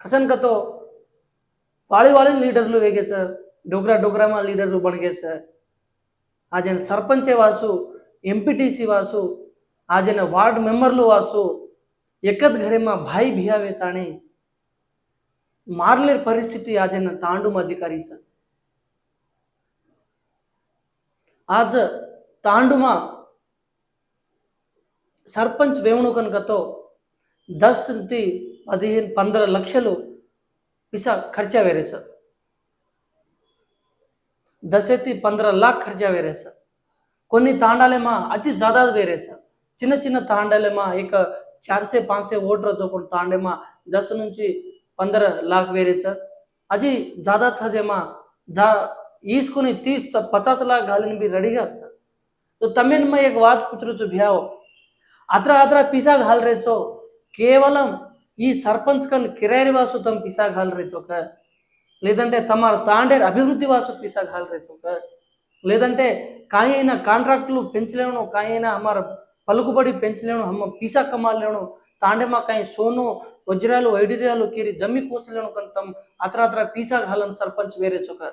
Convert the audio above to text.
కసన్కతో వాళ్ళు వాళ్ళని లీడర్లు వేగేశారు డోగ్రా డోగ్రా మా లీడర్లు బడిగేశారు జన సర్పంచే వాసు ఎంపీటీసీ వాసు ఆ జన వార్డ్ మెంబర్లు వాసు ఎక్కత్ భాయ్ ભાઈ ભિયાવે તાણે મારલેર પરિસ્થિતિ આજના તાંડુમ అధికారి సార్. ఆజ తాండుమా సర్పంచ్ વેવણુકન ગતો दस ती अधिक पंधरा लक्ष लो पिसा खर्चा वेरेस दसे ती पंधरा लाख खर्चा वेरेस कोणी तांडाले मा अति जादा वेरेस चिन्ह चिन्ह तांडाले मा एक चारशे पाचशे वोट रो पण तांडे मा दस नुंची पंधरा लाख वेरेस अजि जादा सजे मा जा ईस कोणी तीस पचास लाख घालून बी रडी घ्या तो तमिन मी एक वाद पुचरूच भिया हो आत्रा आत्रा पिसा घाल रेचो. కేవలం ఈ సర్పంచ్ కల్ కిరారి వాసు తమ పిసాగాలరే చొక్క లేదంటే తమ తాండేర్ అభివృద్ధి వాసు పిసాగాలరే చొక్క లేదంటే కాయైన కాంట్రాక్టులు పెంచలేను కాయైన అయినా అమ్మ పలుకుబడి పెంచలేను అమ్మ పీసా తాండే మా కాయ సోను వజ్రాలు వైడిర్యాలు కీరి జమ్మి కూసలేను కనుక అత్ర అత్ర పీసా సర్పంచ్ వేరే చొక్క